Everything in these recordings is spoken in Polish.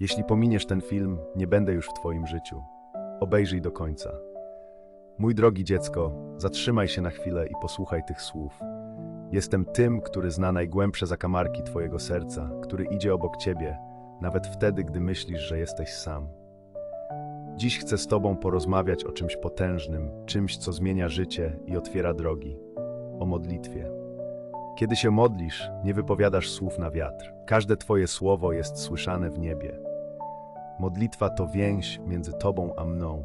Jeśli pominiesz ten film, nie będę już w Twoim życiu. Obejrzyj do końca. Mój drogi dziecko, zatrzymaj się na chwilę i posłuchaj tych słów. Jestem tym, który zna najgłębsze zakamarki Twojego serca, który idzie obok Ciebie, nawet wtedy, gdy myślisz, że jesteś sam. Dziś chcę z Tobą porozmawiać o czymś potężnym, czymś, co zmienia życie i otwiera drogi. O modlitwie. Kiedy się modlisz, nie wypowiadasz słów na wiatr. Każde Twoje słowo jest słyszane w niebie. Modlitwa to więź między Tobą a mną.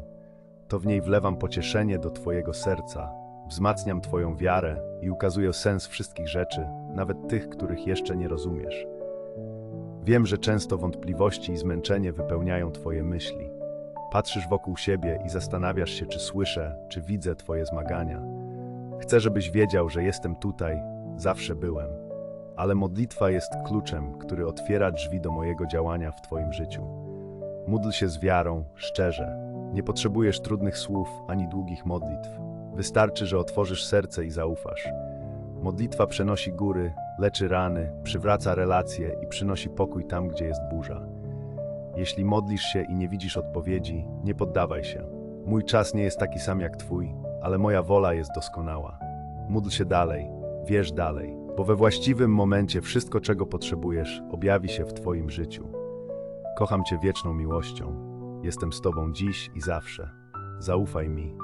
To w niej wlewam pocieszenie do Twojego serca, wzmacniam Twoją wiarę i ukazuję sens wszystkich rzeczy, nawet tych, których jeszcze nie rozumiesz. Wiem, że często wątpliwości i zmęczenie wypełniają Twoje myśli. Patrzysz wokół siebie i zastanawiasz się, czy słyszę, czy widzę Twoje zmagania. Chcę, żebyś wiedział, że jestem tutaj, zawsze byłem. Ale modlitwa jest kluczem, który otwiera drzwi do mojego działania w Twoim życiu. Módl się z wiarą, szczerze. Nie potrzebujesz trudnych słów ani długich modlitw. Wystarczy, że otworzysz serce i zaufasz. Modlitwa przenosi góry, leczy rany, przywraca relacje i przynosi pokój tam, gdzie jest burza. Jeśli modlisz się i nie widzisz odpowiedzi, nie poddawaj się. Mój czas nie jest taki sam jak Twój, ale moja wola jest doskonała. Módl się dalej, wierz dalej, bo we właściwym momencie wszystko, czego potrzebujesz, objawi się w Twoim życiu. Kocham Cię wieczną miłością. Jestem z Tobą dziś i zawsze. Zaufaj mi,